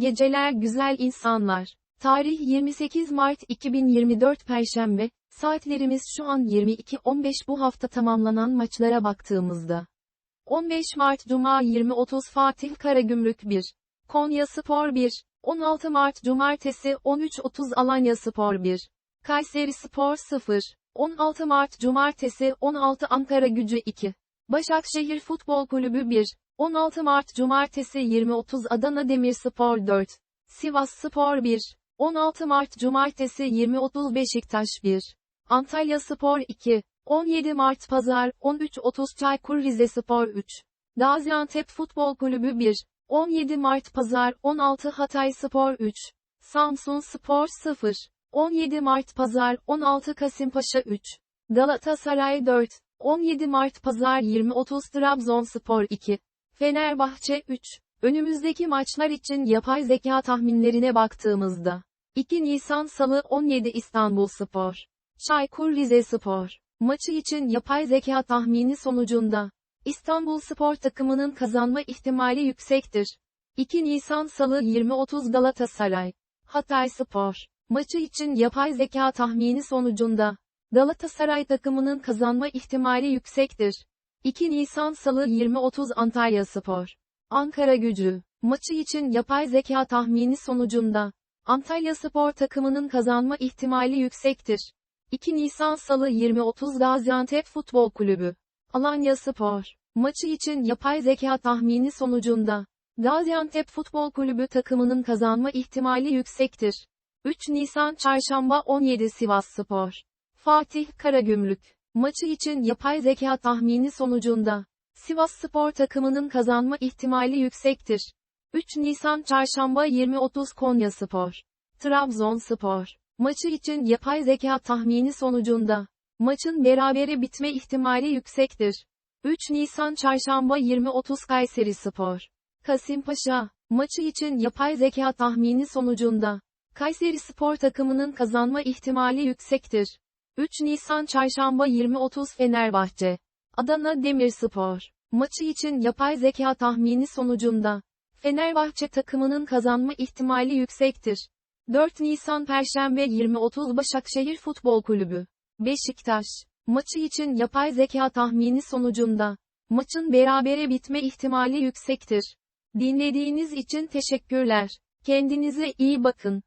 geceler güzel insanlar. Tarih 28 Mart 2024 Perşembe, saatlerimiz şu an 22.15 bu hafta tamamlanan maçlara baktığımızda. 15 Mart Cuma 20.30 Fatih Karagümrük 1. Konya Spor 1. 16 Mart Cumartesi 13.30 Alanya Spor 1. Kayseri Spor 0. 16 Mart Cumartesi 16 Ankara Gücü 2. Başakşehir Futbol Kulübü 1. 16 Mart Cumartesi 20.30 Adana Demirspor 4. Sivas Spor 1. 16 Mart Cumartesi 20.30 Beşiktaş 1. Antalya Spor 2. 17 Mart Pazar 13.30 Çaykur Rizespor 3. Gaziantep Futbol Kulübü 1. 17 Mart Pazar 16 Hatay Spor 3. Samsun Spor 0. 17 Mart Pazar 16 Kasımpaşa 3. Galatasaray 4. 17 Mart Pazar 20.30 Trabzonspor 2. Fenerbahçe 3. Önümüzdeki maçlar için yapay zeka tahminlerine baktığımızda. 2 Nisan Salı 17 İstanbul Spor. Çaykur Rizespor. Maçı için yapay zeka tahmini sonucunda. İstanbul Spor takımının kazanma ihtimali yüksektir. 2 Nisan Salı 20.30 Galatasaray. Hatay Spor. Maçı için yapay zeka tahmini sonucunda. Galatasaray takımının kazanma ihtimali yüksektir. 2 Nisan Salı 20.30 Antalya Spor. Ankara Gücü. Maçı için yapay zeka tahmini sonucunda. Antalya Spor takımının kazanma ihtimali yüksektir. 2 Nisan Salı 20.30 Gaziantep Futbol Kulübü. Alanya Spor. Maçı için yapay zeka tahmini sonucunda. Gaziantep Futbol Kulübü takımının kazanma ihtimali yüksektir. 3 Nisan Çarşamba 17 Sivas Spor. Fatih Karagümrük. Maçı için yapay zeka tahmini sonucunda. Sivas Spor takımının kazanma ihtimali yüksektir. 3 Nisan Çarşamba 20.30 Konya Spor. Trabzonspor. Maçı için yapay zeka tahmini sonucunda. Maçın berabere bitme ihtimali yüksektir. 3 Nisan Çarşamba 20.30 Kayseri Spor. Kasımpaşa. Maçı için yapay zeka tahmini sonucunda. Kayseri Spor takımının kazanma ihtimali yüksektir. 3 Nisan Çarşamba 20.30 Fenerbahçe. Adana Demirspor. Maçı için yapay zeka tahmini sonucunda. Fenerbahçe takımının kazanma ihtimali yüksektir. 4 Nisan Perşembe 20.30 Başakşehir Futbol Kulübü. Beşiktaş. Maçı için yapay zeka tahmini sonucunda. Maçın berabere bitme ihtimali yüksektir. Dinlediğiniz için teşekkürler. Kendinize iyi bakın.